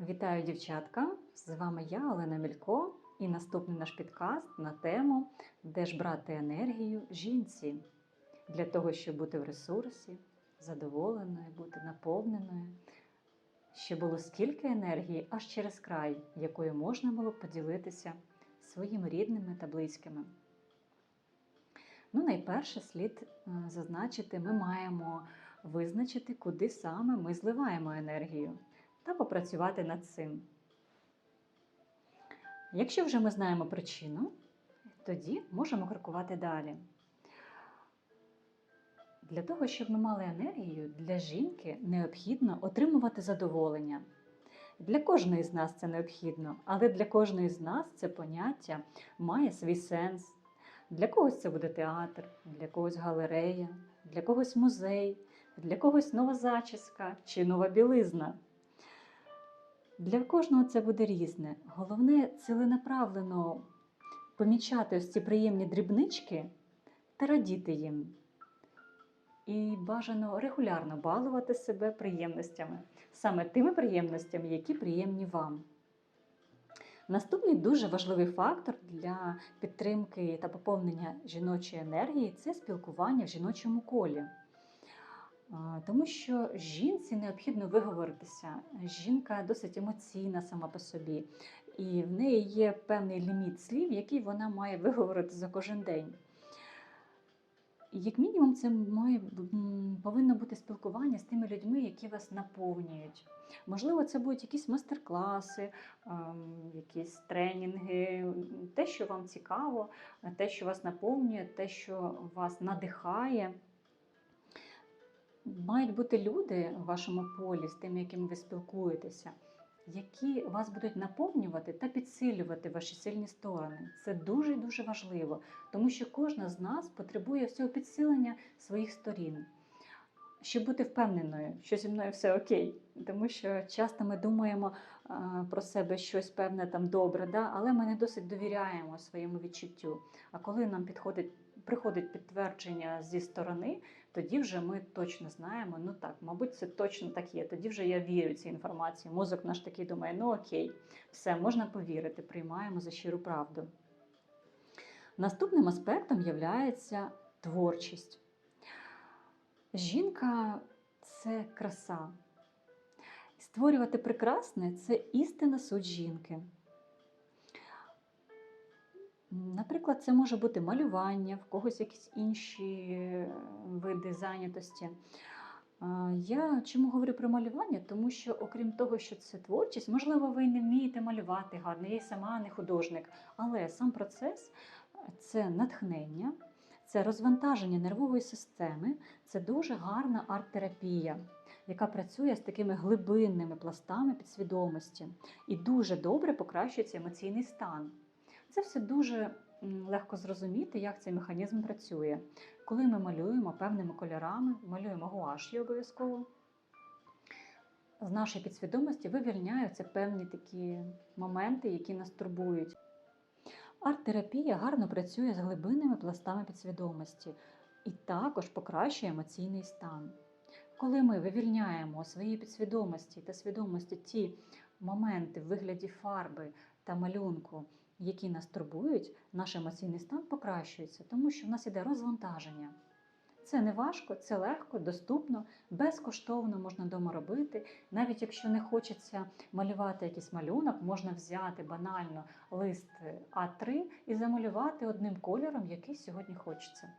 Вітаю, дівчатка! З вами я, Олена Мілько, і наступний наш підкаст на тему Де ж брати енергію жінці для того, щоб бути в ресурсі, задоволеною, бути наповненою, щоб було скільки енергії аж через край, якою можна було б поділитися своїми рідними та близькими. Ну, найперше слід е, зазначити, ми маємо визначити, куди саме ми зливаємо енергію та попрацювати над цим. Якщо вже ми знаємо причину, тоді можемо крокувати далі. Для того, щоб ми мали енергію, для жінки необхідно отримувати задоволення. Для кожної з нас це необхідно, але для кожної з нас це поняття має свій сенс. Для когось це буде театр, для когось галерея, для когось музей, для когось нова зачіска чи нова білизна. Для кожного це буде різне. Головне ціленаправлено помічати ось ці приємні дрібнички та радіти їм. І бажано регулярно балувати себе приємностями, саме тими приємностями, які приємні вам. Наступний дуже важливий фактор для підтримки та поповнення жіночої енергії це спілкування в жіночому колі. Тому що жінці необхідно виговоритися. Жінка досить емоційна сама по собі, і в неї є певний ліміт слів, який вона має виговорити за кожен день. Як мінімум, це має, повинно бути спілкування з тими людьми, які вас наповнюють. Можливо, це будуть якісь мастер-класи, ем, якісь тренінги, те, що вам цікаво, те, що вас наповнює, те, що вас надихає. Мають бути люди в вашому полі з тими, якими ви спілкуєтеся, які вас будуть наповнювати та підсилювати ваші сильні сторони. Це дуже і дуже важливо, тому що кожна з нас потребує всього підсилення своїх сторін. Щоб бути впевненою, що зі мною все окей, тому що часто ми думаємо про себе щось певне там добре, да? але ми не досить довіряємо своєму відчуттю. А коли нам підходить, приходить підтвердження зі сторони, тоді вже ми точно знаємо, ну так, мабуть, це точно так є. Тоді вже я вірю цій інформації. Мозок наш такий думає, ну окей, все, можна повірити, приймаємо за щиру правду. Наступним аспектом є творчість. Жінка це краса. Створювати прекрасне це істина суть жінки. Наприклад, це може бути малювання, в когось якісь інші е, види зайнятості. Я чому говорю про малювання? Тому що, окрім того, що це творчість, можливо, ви не вмієте малювати гарно, я сама не художник, але сам процес це натхнення, це розвантаження нервової системи, це дуже гарна арт-терапія, яка працює з такими глибинними пластами підсвідомості і дуже добре покращується емоційний стан. Це все дуже легко зрозуміти, як цей механізм працює. Коли ми малюємо певними кольорами, малюємо гуаш'ю обов'язково, з нашої підсвідомості вивільняються певні такі моменти, які нас турбують. Арт-терапія гарно працює з глибинними пластами підсвідомості і також покращує емоційний стан. Коли ми вивільняємо у своїй підсвідомості та свідомості ті моменти в вигляді фарби та малюнку, які нас турбують, наш емоційний стан покращується, тому що в нас іде розвантаження. Це не важко, це легко, доступно, безкоштовно можна вдома робити. Навіть якщо не хочеться малювати якийсь малюнок, можна взяти банально лист А3 і замалювати одним кольором, який сьогодні хочеться.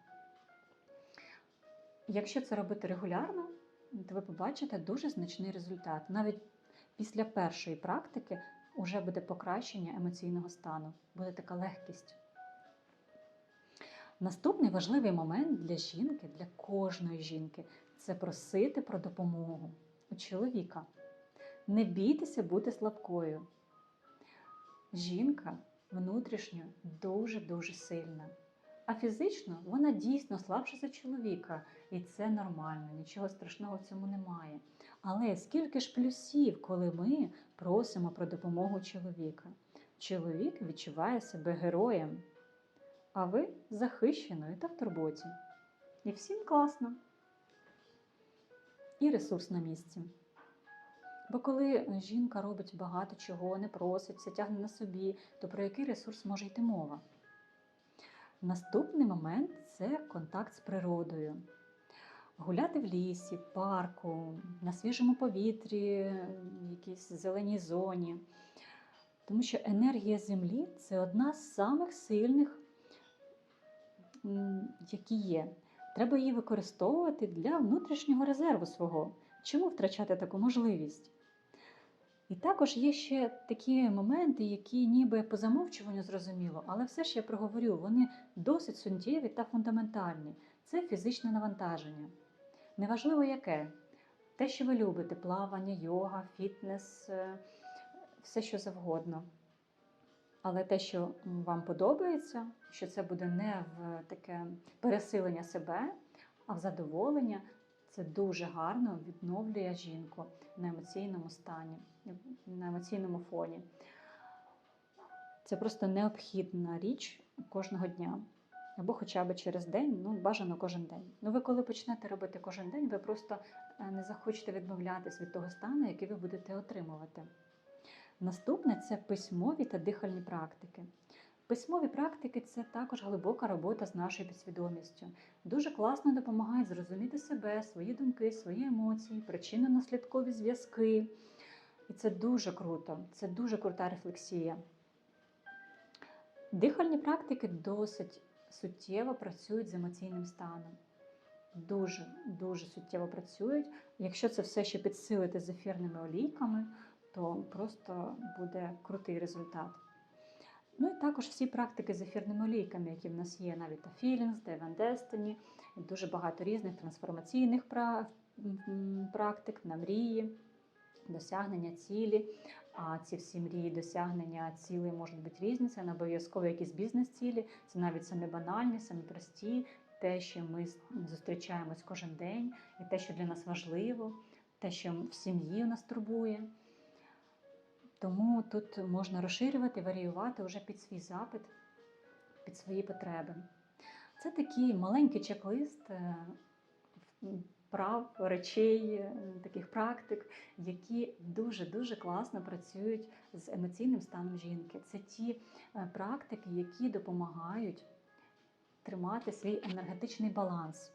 Якщо це робити регулярно, то ви побачите дуже значний результат. Навіть після першої практики вже буде покращення емоційного стану, буде така легкість. Наступний важливий момент для жінки, для кожної жінки це просити про допомогу у чоловіка. Не бійтеся бути слабкою. Жінка внутрішньо дуже-дуже сильна. А фізично вона дійсно слабша за чоловіка, і це нормально, нічого страшного в цьому немає. Але скільки ж плюсів, коли ми просимо про допомогу чоловіка? Чоловік відчуває себе героєм, а ви захищеною та в турботі. І всім класно. І ресурс на місці. Бо коли жінка робить багато чого, не просить, все тягне на собі, то про який ресурс може йти мова? Наступний момент це контакт з природою. Гуляти в лісі, парку, на свіжому повітрі, в якійсь зеленій зоні. Тому що енергія Землі це одна з самих сильних, які є. Треба її використовувати для внутрішнього резерву свого. Чому втрачати таку можливість? І також є ще такі моменти, які ніби по замовчуванню зрозуміло, але все ж я проговорю, вони досить суттєві та фундаментальні. Це фізичне навантаження. Неважливо яке. Те, що ви любите, плавання, йога, фітнес, е, все що завгодно. Але те, що вам подобається, що це буде не в таке пересилення себе, а в задоволення, це дуже гарно відновлює жінку на емоційному стані, на емоційному фоні. Це просто необхідна річ кожного дня. Або хоча б через день, ну бажано кожен день. Ну ви коли почнете робити кожен день, ви просто е, не захочете відмовлятись від того стану, який ви будете отримувати. Наступне це письмові та дихальні практики. Письмові практики це також глибока робота з нашою підсвідомістю. Дуже класно допомагають зрозуміти себе, свої думки, свої емоції, причинно-наслідкові зв'язки. І це дуже круто, це дуже крута рефлексія. Дихальні практики досить суттєво працюють з емоційним станом. Дуже, дуже суттєво працюють. Якщо це все ще підсилити з ефірними олійками, то просто буде крутий результат. Ну і також всі практики з ефірними олійками, які в нас є, навіть та Feelings, Devon Destiny, дуже багато різних трансформаційних пра- практик на мрії, досягнення цілі. А ці всі мрії, досягнення цілей можуть бути різні. Це не обов'язково якісь бізнес-цілі, це навіть самі банальні, самі прості, те, що ми зустрічаємось кожен день, і те, що для нас важливо, те, що в сім'ї нас турбує. Тому тут можна розширювати, варіювати вже під свій запит, під свої потреби. Це такий маленький чек-лист е, прав, речей, е, таких практик, які дуже-дуже класно працюють з емоційним станом жінки. Це ті е, практики, які допомагають тримати свій енергетичний баланс.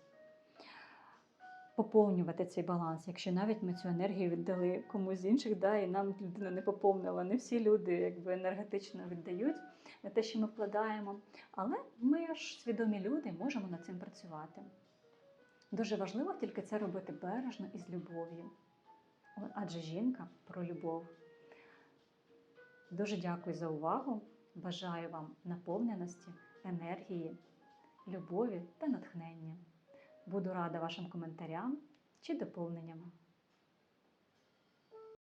Поповнювати цей баланс, якщо навіть ми цю енергію віддали комусь з інших, да, і нам людина не поповнила. Не всі люди якби енергетично віддають те, що ми вкладаємо. Але ми ж свідомі люди можемо над цим працювати. Дуже важливо тільки це робити бережно і з любов'ю. Адже жінка про любов. Дуже дякую за увагу. Бажаю вам наповненості, енергії, любові та натхнення. Буду рада вашим коментарям чи доповненням.